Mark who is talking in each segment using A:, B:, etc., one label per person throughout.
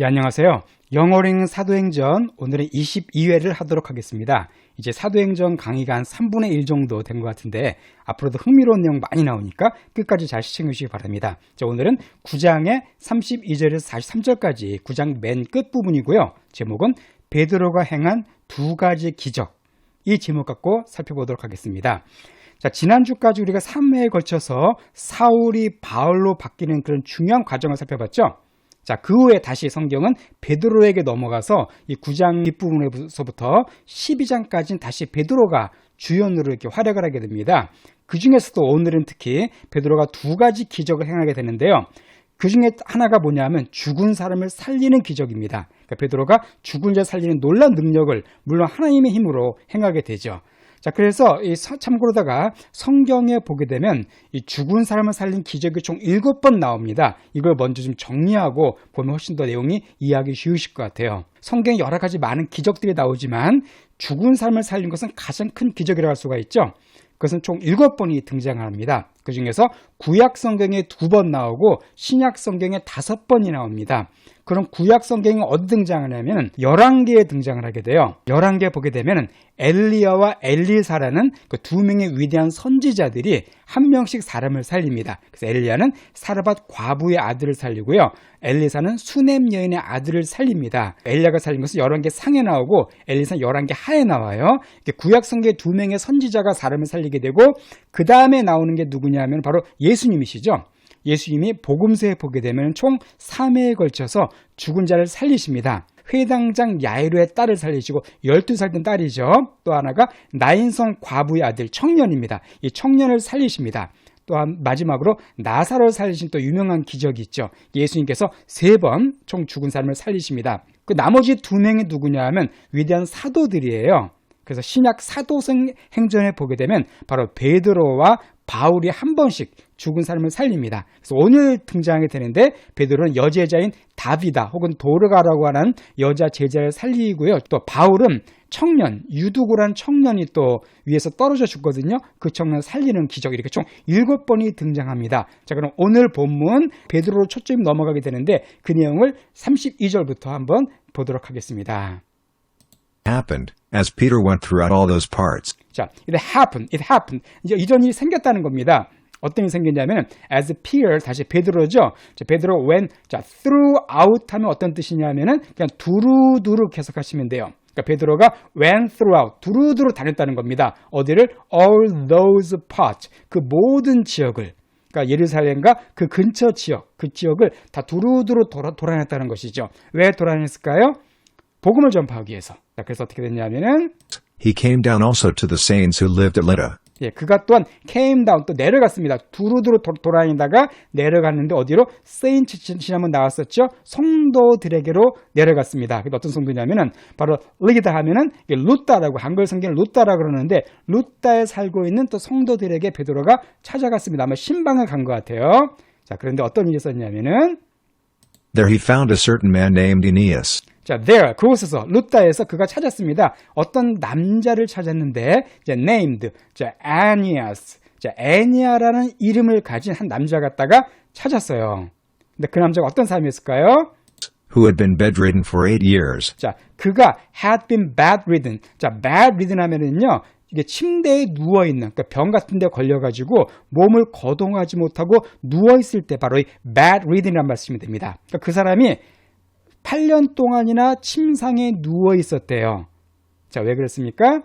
A: 예, 안녕하세요. 영어링 사도행전 오늘은 22회를 하도록 하겠습니다. 이제 사도행전 강의가 한 3분의 1 정도 된 것 같은데 앞으로도 흥미로운 내용 많이 나오니까 끝까지 잘 시청해 주시기 바랍니다. 자, 오늘은 9장의 32절에서 43절까지 9장 맨 끝부분이고요. 제목은 베드로가 행한 두 가지 기적 이 제목 갖고 살펴보도록 하겠습니다. 자, 지난주까지 우리가 3회에 걸쳐서 사울이 바울로 바뀌는 그런 중요한 과정을 살펴봤죠. 자, 그 후에 다시 성경은 베드로에게 넘어가서 이 9장 뒷부분에서부터 12장까지는 다시 베드로가 주연으로 이렇게 활약을 하게 됩니다. 그 중에서도 오늘은 특히 베드로가 두 가지 기적을 행하게 되는데요. 그 중에 하나가 뭐냐면 죽은 사람을 살리는 기적입니다. 그러니까 베드로가 죽은 자 살리는 놀란 능력을 물론 하나님의 힘으로 행하게 되죠. 자, 그래서 이 참고로다가 성경에 보게 되면 이 죽은 사람을 살린 기적이 총 일곱 번 나옵니다. 이걸 먼저 좀 정리하고 보면 훨씬 더 내용이 이해하기 쉬우실 것 같아요. 성경에 여러 가지 많은 기적들이 나오지만 죽은 사람을 살린 것은 가장 큰 기적이라고 할 수가 있죠. 그것은 총 일곱 번이 등장합니다. 그 중에서 구약 성경에 두 번 나오고 신약 성경에 다섯 번이 나옵니다. 그럼 구약 성경이 어디 등장하냐면 11개에 등장을 하게 돼요. 11개 보게 되면 엘리야와 엘리사라는 그 두 명의 위대한 선지자들이 한 명씩 사람을 살립니다. 그래서 엘리야는 사르밧 과부의 아들을 살리고요. 엘리사는 수넴 여인의 아들을 살립니다. 엘리야가 살린 것은 11개 상에 나오고 엘리사는 11개 하에 나와요. 구약 성경의 두 명의 선지자가 사람을 살리게 되고 그 다음에 나오는 게 누구냐 면 바로 예수님이시죠. 예수님이 복음서에 보게 되면 총 3회에 걸쳐서 죽은 자를 살리십니다. 회당장 야이로의 딸을 살리시고 12살 된 딸이죠. 또 하나가 나인성 과부의 아들 청년입니다. 이 청년을 살리십니다. 또한 마지막으로 나사로를 살리신 또 유명한 기적이 있죠. 예수님께서 세 번 총 죽은 사람을 살리십니다. 그 나머지 두 명이 누구냐 하면 위대한 사도들이에요. 그래서 신약 사도성 행전에 보게 되면 바로 베드로와 바울이 한 번씩 죽은 사람을 살립니다. 그래서 오늘 등장하게 되는데 베드로는 여제자인 다비다 혹은 도르가라고 하는 여자 제자를 살리고요. 또 바울은 청년 유두고란 청년이 또 위에서 떨어져 죽거든요. 그 청년 살리는 기적 이렇게 총 일곱 번이 등장합니다. 자 그럼 오늘 본문 베드로로 초점이 넘어가게 되는데 그 내용을 32절부터 한번 보도록 하겠습니다.
B: Happened, as Peter went throughout all those parts.
A: 자, it happened, it happened. 이제 이런 일이 생겼다는 겁니다. 어떤 일이 생겼냐면 as Peter 다시 베드로죠. 자, 베드로 when 자 throughout 하면 어떤 뜻이냐면은 그냥 두루두루 계속하시면 돼요. 그러니까 베드로가 went throughout 두루두루 다녔다는 겁니다. 어디를 all those parts 그 모든 지역을 그러니까 예루살렘과 그 근처 지역 그 지역을 다 두루두루 돌아, 돌아냈다는 것이죠. 왜 돌아냈을까요? 복음을 전파하기 위해서. 자, 그래서 어떻게 됐냐면은
B: He came down also to the saints who lived at Lydda.
A: 예, 그가 또한 came down 또 내려갔습니다. 두루두루 도, 돌아다니다가 내려갔는데 어디로 세인트 지난번 나왔었죠. 성도들에게로 내려갔습니다. 그 어떤 성도냐면은 바로 리다 하면은 루따라고 한글 성경을 루따라 그러는데 루따에 살고 있는 또 성도들에게 베드로가 찾아갔습니다. 아마 신방을 간 것 같아요. 자, 그런데 어떤 일이 있었냐면은
B: There he found a certain man named Aeneas,
A: 자, there 그곳에서 루따에서 그가 찾았습니다. 어떤 남자를 찾았는데 이제 named 자, Aeneas. 자, 애니아라는 이름을 가진 한 남자 갖다가 찾았어요. 근데 그 남자가 어떤 사람이었을까요?
B: who had been bedridden for eight years.
A: 자, 그가 had been bedridden. 자, bedridden 하면은요. 이게 침대에 누워 있는 그러니까 병 같은 데 걸려 가지고 몸을 거동하지 못하고 누워 있을 때 바로 이 bedridden이라는 말씀이 됩니다. 그러니까 그 사람이 8년 동안이나 침상에 누워 있었대요. 자, 왜 그랬습니까?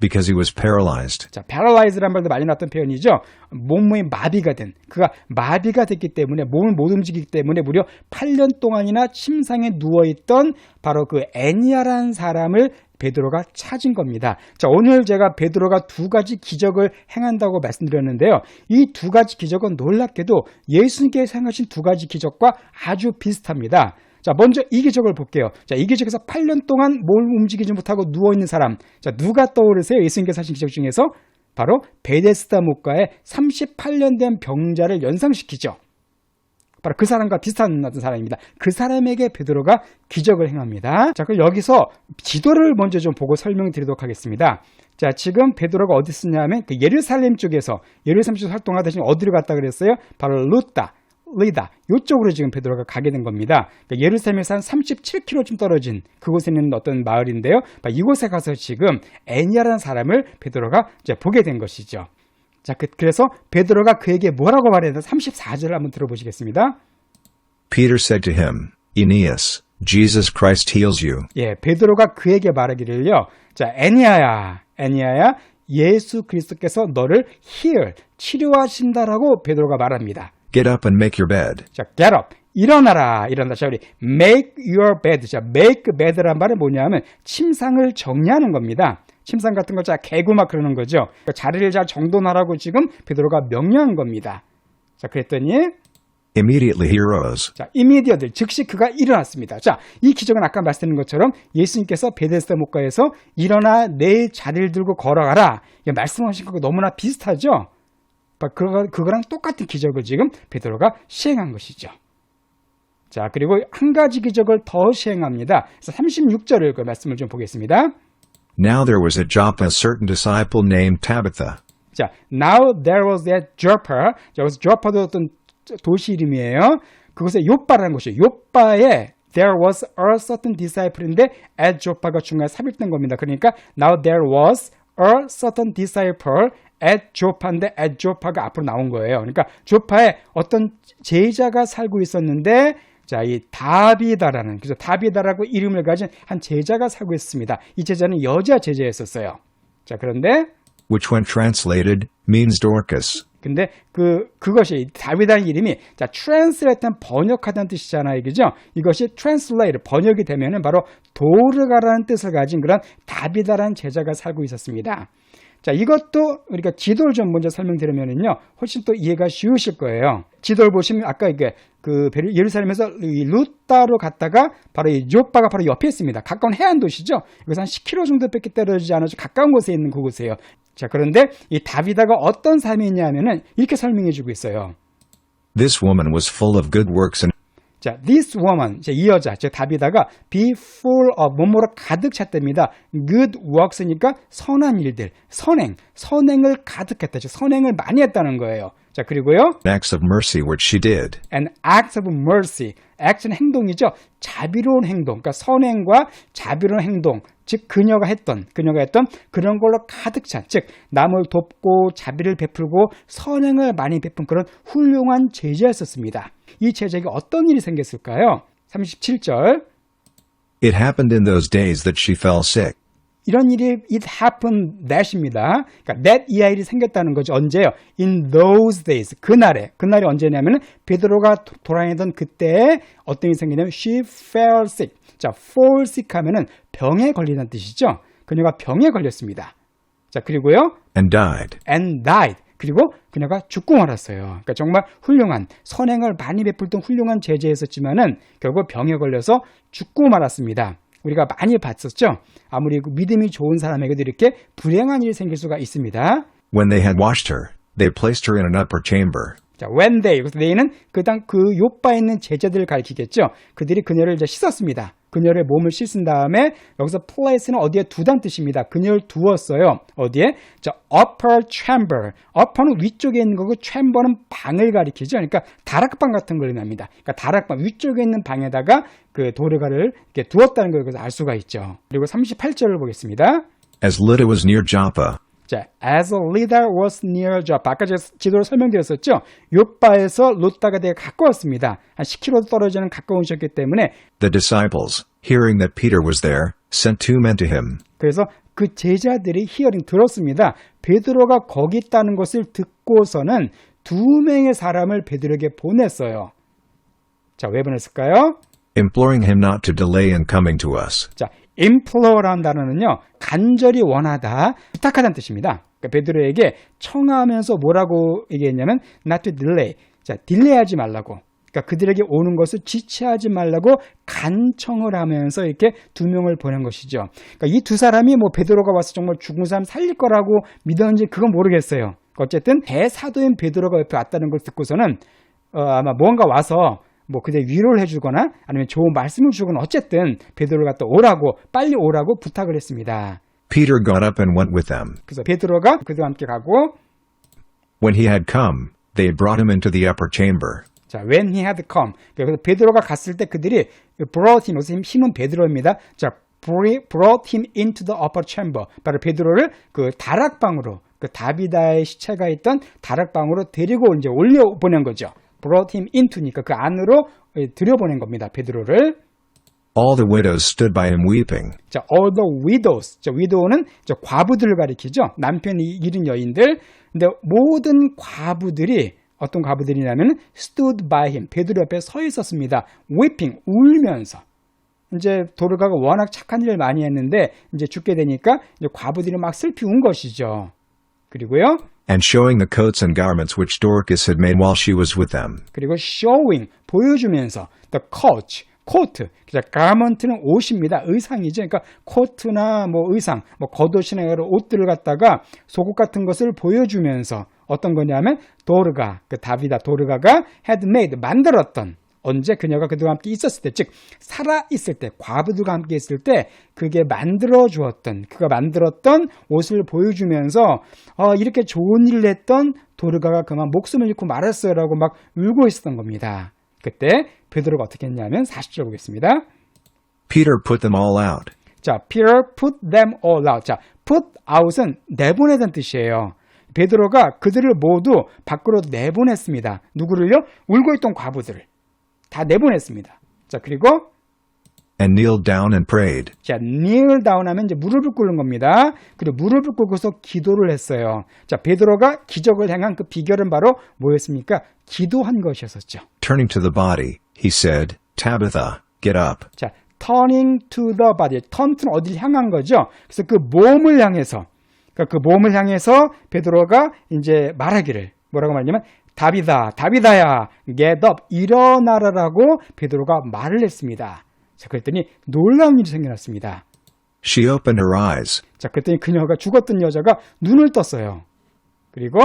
B: Because he was paralyzed.
A: 자, paralyzed란 말도 많이 나왔던 표현이죠. 몸이 마비가 된, 그가 마비가 됐기 때문에 몸을 못 움직이기 때문에 무려 8년 동안이나 침상에 누워 있던 바로 그 애니아라는 사람을 베드로가 찾은 겁니다. 자, 오늘 제가 베드로가 두 가지 기적을 행한다고 말씀드렸는데요. 이 두 가지 기적은 놀랍게도 예수님께서 행하신 두 가지 기적과 아주 비슷합니다. 자, 먼저 이 기적을 볼게요. 자, 이 기적에서 8년 동안 몸을 움직이지 못하고 누워 있는 사람. 자, 누가 떠오르세요? 예수님께서 하신 기적 중에서? 바로 베데스다 목가에 38년 된 병자를 연상시키죠. 바로 그 사람과 비슷한 어떤 사람입니다. 그 사람에게 베드로가 기적을 행합니다. 자, 그럼 여기서 지도를 먼저 좀 보고 설명을 드리도록 하겠습니다. 자, 지금 베드로가 어디 쓰냐면 그 예루살렘 쪽에서 예루살렘 쪽에서 활동하다 지금 어디로 갔다 그랬어요? 바로 루따. 갈릴리다. 요쪽으로 지금 베드로가 가게 된 겁니다. 그러니까 예루살렘에서 한 37km쯤 떨어진 그곳에 있는 어떤 마을인데요. 이곳에 가서 지금 애니아라는 사람을 베드로가 이제 보게 된 것이죠. 자, 그, 래서 베드로가 그에게 뭐라고 말했나 34절을 한번 들어보시겠습니다.
B: Peter said to him, Aeneas, Jesus Christ heals you.
A: 예, 베드로가 그에게 말하기를요. 자, 애니아야, 애니아야, 예수 그리스도께서 너를 heal, 치료하신다라고 베드로가 말합니다.
B: Get up and make your bed.
A: 자, get up. 일어나라. 일어나라. 자, 우리 make your bed. 자, make bed란 말은 뭐냐면 침상을 정리하는 겁니다. 침상 같은 거 자, 개구 막 그러는 거죠. 그러니까 자리를 잘 정돈하라고 지금 베드로가 명령한 겁니다. 자, 그랬더니
B: Immediately he arose.
A: 자, 이미디어들 즉시 그가 일어났습니다. 자, 이 기적은 아까 말씀드린 것처럼 예수님께서 베데스다 목가에서 일어나 내 자리를 들고 걸어가라. 말씀하신 거가 너무나 비슷하죠. 그거 그거랑 똑같은 기적을 지금 베드로가 시행한 것이죠. 자, 그리고 한 가지 기적을 더 시행합니다. 그래서 36절을 그 말씀을 좀 보겠습니다.
B: Now there was at Joppa a certain disciple named Tabitha,
A: 자, now there was at Joppa. 여기서 Joppa도 어떤 도시 이름이에요. 그곳에 요빠라는 곳이에요. 요빠에 there was a certain disciple인데 at Joppa가 중간에 삽입된 겁니다. 그러니까 now there was a certain disciple at Joppa인데 at Joppa가 앞으로 나온 거예요. 그러니까 조파에 어떤 제자가 살고 있었는데 자, 이 다비다라는 그래서 다비다라고 이름을 가진 한 제자가 살고 있습니다. 이 제자는 여자 제자였었어요. 자, 그런데
B: which when translated means Dorcas.
A: 근데 그 그것이 다비다는 이름이 자 translate는 번역하다는 뜻이잖아요, 그죠? 이것이 translate 번역이 되면은 바로 도르가라는 뜻을 가진 그런 다비다라는 제자가 살고 있었습니다. 자, 이것도 우리가 지도를 좀 먼저 설명드리면은요, 훨씬 또 이해가 쉬우실 거예요. 지도를 보시면 아까 이게 그 예루살렘에서 이 루따로 갔다가 바로 이 요빠가 바로 옆에 있습니다. 가까운 해안 도시죠. 여기서 한 10km 정도밖에 떨어지지 않아서 가까운 곳에 있는 그곳이에요. 자, 그런데 이 다비다가 어떤 삶이냐면은 이렇게 설명해 주고 있어요.
B: This woman was full of good works and
A: 자, this woman, 이 여자, 즉 다비다가 be full of 뭐뭐로 가득 찼답니다. good works니까 선한 일들, 선행, 선행을 가득했다. 즉 선행을 많이 했다는 거예요. 자, 그리고요.
B: acts of mercy which she did.
A: and acts of mercy. act는 행동이죠. 자비로운 행동. 그러니까 선행과 자비로운 행동. 즉 그녀가 했던 그녀가 했던 그런 걸로 가득 찬. 즉 남을 돕고 자비를 베풀고 선행을 많이 베푼 그런 훌륭한 제자였었습니다. 이 제자에게 어떤 일이 생겼을까요? 37절.
B: It happened in those days that she fell sick.
A: 이런 일이 it happened that입니다. 그러니까 that 이 아이이 생겼다는 거죠. 언제요? In those days. 그날에. 그날이 언제냐면 베드로가 도- 돌아다니던 그때 어떤 일이 생기냐면 she fell sick. 자, fall sick 하면은 병에 걸리는 뜻이죠. 그녀가 병에 걸렸습니다. 자, 그리고요.
B: and died.
A: and died. 그리고 그녀가 죽고 말았어요. 그러니까 정말 훌륭한 선행을 많이 베풀던 훌륭한 제자였었지만은 결국 병에 걸려서 죽고 말았습니다. 우리가 많이 봤었죠. 아무리 그 믿음이 좋은 사람에게도 이렇게 불행한 일이 생길 수가 있습니다.
B: When they had washed her, they placed her in an upper chamber.
A: 자, when they, 그래서 they는 그 당 그 요바에 있는 제자들을 가리키겠죠. 그들이 그녀를 이제 씻었습니다. 그녀의 몸을 씻은 다음에 여기서 place는 어디에 두다는 뜻입니다. 그녀를 두었어요. 어디에? 자, upper chamber. upper는 위쪽에 있는 거고 chamber는 방을 가리키죠. 그러니까 다락방 같은 걸 의미합니다. 그러니까 다락방 위쪽에 있는 방에다가 그 도르가를 이렇게 두었다는 걸 알 수가 있죠. 그리고 38절을 보겠습니다.
B: As Lydda was near Joppa,
A: 자, as a leader was near Joppa. 아까 지도를 설명드렸었죠. 요바에서 루따가 되게 가까웠습니다. 한 10km 떨어지는 가까우셨기 때문에
B: the disciples, hearing that Peter was there, sent two men to him.
A: 그래서 그 제자들이 히어링 들었습니다. 베드로가 거기 있다는 것을 듣고서는 두 명의 사람을 베드로에게 보냈어요. 자, 왜 보냈을까요?
B: imploring him not to delay in coming to us.
A: 자, implore라는 단어는요, 간절히 원하다, 부탁하다는 뜻입니다. 그러니까 베드로에게 청하면서 뭐라고 얘기했냐면, not to delay. 자, 딜레이하지 말라고. 그러니까 그들에게 오는 것을 지체하지 말라고 간청을 하면서 이렇게 두 명을 보낸 것이죠. 그러니까 이 두 사람이 뭐 베드로가 와서 정말 죽은 사람 살릴 거라고 믿었는지 그건 모르겠어요. 어쨌든 대사도인 베드로가 옆에 왔다는 걸 듣고서는 어, 아마 뭔가 와서 뭐 그들 위로를 해주거나 아니면 좋은 말씀을 주거나 어쨌든 베드로가 또 오라고 빨리 오라고 부탁을 했습니다.
B: Peter got up and went with them.
A: 그래서 베드로가 그들과 함께 가고
B: When he had come, they brought him into the upper chamber.
A: 자, when he had come. 그래서 베드로가 갔을 때 그들이 brought him, 여기서 힘은 베드로입니다. 자, brought him into the upper chamber. 바로 베드로를 그 다락방으로, 그 다비다의 시체가 있던 다락방으로 데리고 이제 올려 보낸 거죠. Brought him into니까 그 안으로 들여보낸 겁니다. 베드로를.
B: All the widows stood by him weeping.
A: 자, all the widows. 자, widow는 저 과부들을 가리키죠. 남편이 잃은 여인들. 근데 모든 과부들이 어떤 과부들이냐면 stood by him. 베드로 옆에 서 있었습니다. weeping 울면서. 이제 도르가가 워낙 착한 일을 많이 했는데 이제 죽게 되니까 이제 과부들이 막 슬피 운 것이죠. 그리고요.
B: And showing the coats and garments which Dorcas had made while she was with them.
A: 그리고 showing 보여주면서 the coat 코트, 자, garment는 옷입니다. 의상이죠. 그러니까 코트나 뭐 의상, 뭐 겉옷이나 여러 옷들을 갖다가 속옷 같은 것을 보여주면서 어떤 거냐면 도르가, 그 다비다 도르가가 had made 만들었던 언제 그녀가 그들과 함께 있었을 때, 즉 살아 있을 때, 과부들과 함께 있을 때 그게 만들어 주었던, 그가 만들었던 옷을 보여주면서 어, 이렇게 좋은 일을 했던 도르가가 그만 목숨을 잃고 말았어요라고 막 울고 있었던 겁니다. 그때 베드로가 어떻게 했냐면 40절 보겠습니다.
B: Peter put them all out.
A: 자, Peter put them all out. 자, put out은 내보내다는 뜻이에요. 베드로가 그들을 모두 밖으로 내보냈습니다. 누구를요? 울고 있던 과부들을 다 내보냈습니다. 자, 그리고
B: and kneeled down and prayed.
A: 자, kneel down 하면 이제 무릎을 꿇는 겁니다. 그리고 무릎을 꿇고서 기도를 했어요. 자, 베드로가 기적을 행한 그 비결은 바로 뭐였습니까? 기도한 것이었었죠.
B: Turning to the body, he said, Tabitha, get up.
A: 자, turning to the body. turn to는 어딜 향한 거죠. 그래서 그 몸을 향해서, 그러니까 그 몸을 향해서 베드로가 이제 말하기를 뭐라고 말하냐면 다비다, 다비다야, get up, 일어나라라고 베드로가 말을 했습니다. 자, 그랬더니 놀라운 일이 생겨났습니다.
B: She opened her eyes,
A: 자, 그랬더니 그녀가 죽었던 여자가 눈을 떴어요. 그리고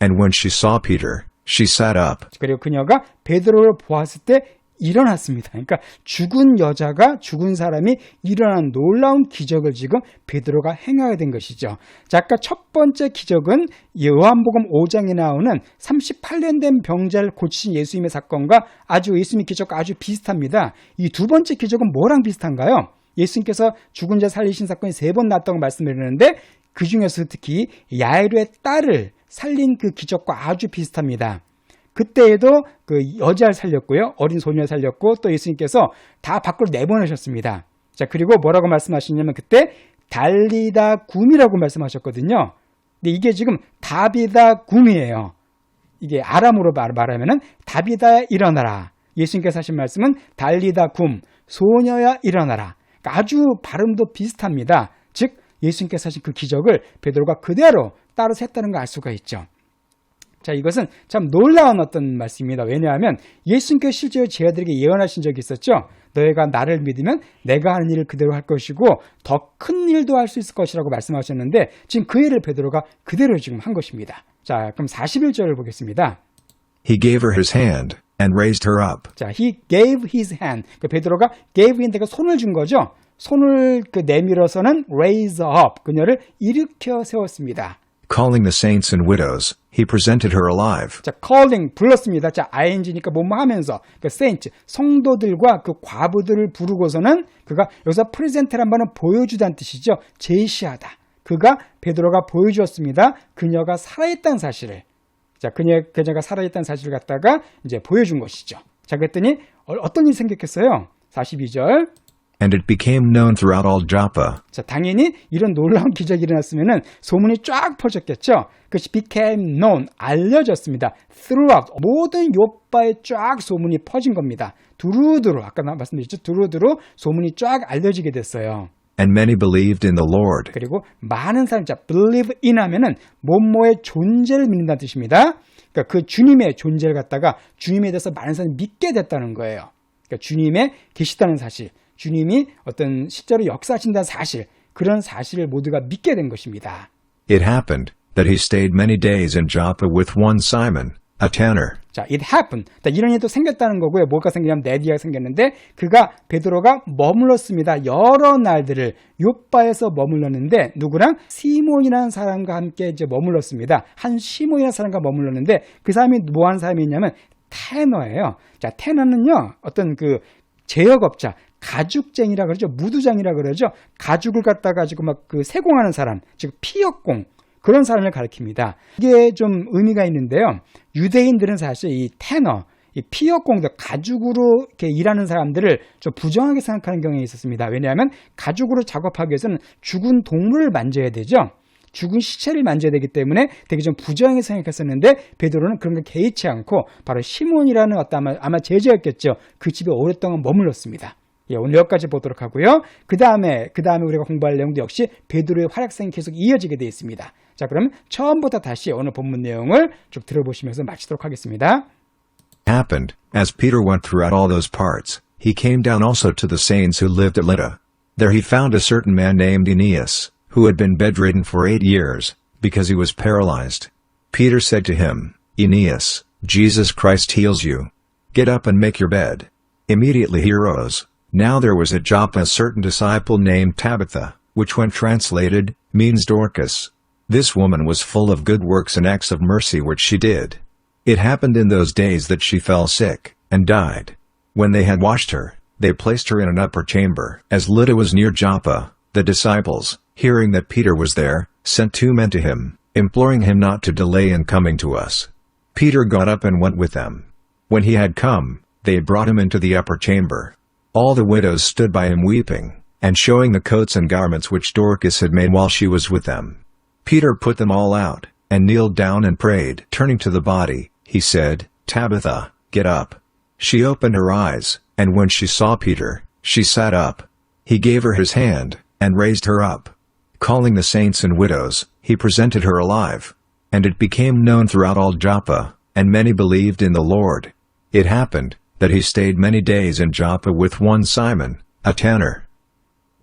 B: and when she saw Peter, she sat up.
A: 그리고 그녀가 베드로를 보았을 때 일어났습니다. 그러니까 죽은 여자가 죽은 사람이 일어난 놀라운 기적을 지금 베드로가 행하게 된 것이죠. 자, 아까 첫 번째 기적은 요한복음 5장에 나오는 38년 된 병자를 고치신 예수님의 사건과 아주 예수님의 기적과 아주 비슷합니다. 이 두 번째 기적은 뭐랑 비슷한가요? 예수님께서 죽은 자 살리신 사건이 세 번 났다고 말씀드렸는데 그 중에서 특히 야이로의 딸을 살린 그 기적과 아주 비슷합니다. 그때에도 그 여자를 살렸고요. 어린 소녀를 살렸고 또 예수님께서 다 밖으로 내보내셨습니다. 자, 그리고 뭐라고 말씀하시냐면 그때 달리다 굼이라고 말씀하셨거든요. 근데 이게 지금 다비다 굼이에요. 이게 아람으로 말, 말하면은 다비다야 일어나라. 예수님께서 하신 말씀은 달리다 굼, 소녀야 일어나라. 그러니까 아주 발음도 비슷합니다. 즉 예수님께서 하신 그 기적을 베드로가 그대로 따로 샜다는 걸 알 수가 있죠. 자, 이것은 참 놀라운 어떤 말씀입니다. 왜냐하면 예수님께서 실제로 제 아들에게 예언하신 적이 있었죠. 너희가 나를 믿으면 내가 하는 일을 그대로 할 것이고 더 큰 일도 할 수 있을 것이라고 말씀하셨는데 지금 그 일을 베드로가 그대로 지금 한 것입니다. 자, 그럼 41절을 보겠습니다.
B: He gave her his hand and raised her up.
A: 자, he gave his hand. 그 베드로가 gave인데 그 손을 준 거죠. 손을 그 내밀어서는 raise up. 그녀를 일으켜 세웠습니다.
B: Calling the saints and widows, he presented her alive.
A: 자, calling 불렀습니다. 자, ing니까 뭐뭐 하면서 그 saint 성도들과 그 과부들을 부르고서는 그가 여기서 프레젠트란 말은 보여주다는 뜻이죠. 제시하다. 그가 베드로가 보여주었습니다. 그녀가 살아있다는 사실을. 자, 그녀 그녀가 살아있다는 사실을 갖다가 이제 보여준 것이죠. 자, 그랬더니 어- 어떤 일이 생겼겠어요? 42절.
B: And it became known throughout all Joppa
A: 자, 당연히 이런 놀라운 기적이 일어났으면은 소문이 쫙 퍼졌겠죠. 그것이 became known, 알려졌습니다. throughout, 모든 요바에 쫙 소문이 퍼진 겁니다. 두루두루, 아까 나 말씀드렸죠. 두루두루 소문이 쫙 알려지게 됐어요.
B: and many believed in the Lord.
A: 그리고 많은 사람, 자, believe in 하면은 뭐뭐의 존재를 믿는다는 뜻입니다. 그러니까 그 주님의 존재를 갖다가 주님에 대해서 많은 사람이 믿게 됐다는 거예요. 그러니까 주님의 계시다는 사실, 주님이 어떤 실제로 역사하신다는 사실, 그런 사실을 모두가 믿게 된 것입니다.
B: It happened that he stayed many days in Joppa with one Simon, a tanner.
A: 자, it happened. 자, 이런 일도 생겼다는 거고요. 뭐가 생기냐면 네디아가 생겼는데 그가 베드로가 머물렀습니다. 여러 날들을 요바에서 머물렀는데 누구랑 시몬이라는 사람과 함께 이제 머물렀습니다. 한 시몬이라는 사람과 머물렀는데 그 사람이 뭐 하는 사람이냐면 테너예요. 자, 테너는요, 어떤 그 제역업자, 가죽쟁이라 그러죠. 무두장이라 그러죠. 가죽을 갖다 가지고 막 그 세공하는 사람, 즉 피역공 그런 사람을 가리킵니다. 이게 좀 의미가 있는데요. 유대인들은 사실 이 테너, 이 피역공들 가죽으로 이렇게 일하는 사람들을 좀 부정하게 생각하는 경향이 있었습니다. 왜냐하면 가죽으로 작업하기 위해서는 죽은 동물을 만져야 되죠. 죽은 시체를 만져야 되기 때문에 되게 좀 부정하게 생각했었는데 베드로는 그런 걸 개의치 않고 바로 시몬이라는 어떤 아마, 아마 제자였겠죠. 그 집에 오랫동안 머물렀습니다. 예, 오늘 여기까지 보도록 하고요. 그 다음에 그 다음에 우리가 공부할 내용도 역시 베드로의 활약상이 계속 이어지게 되어 있습니다. 자, 그럼 처음부터 다시 오늘 본문 내용을 쭉 들어보시면서 마치도록 하겠습니다.
B: happened, as Peter went throughout all those parts, he came down also to the saints who lived at Lydda. There he found a certain man named Aeneas, who had been bedridden for eight years, because he was paralyzed. Peter said to him, Aeneas, Jesus Christ heals you. Get up and make your bed. Immediately he rose. now there was at Joppa a certain disciple named Tabitha, which when translated, means Dorcas. This woman was full of good works and acts of mercy which she did. It happened in those days that she fell sick, and died. When they had washed her, they placed her in an upper chamber. As Lydda was near Joppa, the disciples, hearing that Peter was there, sent two men to him, imploring him not to delay in coming to us. Peter got up and went with them. When he had come, they brought him into the upper chamber. All the widows stood by him weeping, and showing the coats and garments which Dorcas had made while she was with them. Peter put them all out, and kneeled down and prayed. Turning to the body, he said, Tabitha, get up. She opened her eyes, and when she saw Peter, she sat up. He gave her his hand, and raised her up. Calling the saints and widows, he presented her alive. And it became known throughout all Joppa, and many believed in the Lord. It happened, that he stayed many days in Joppa with one Simon, a tanner,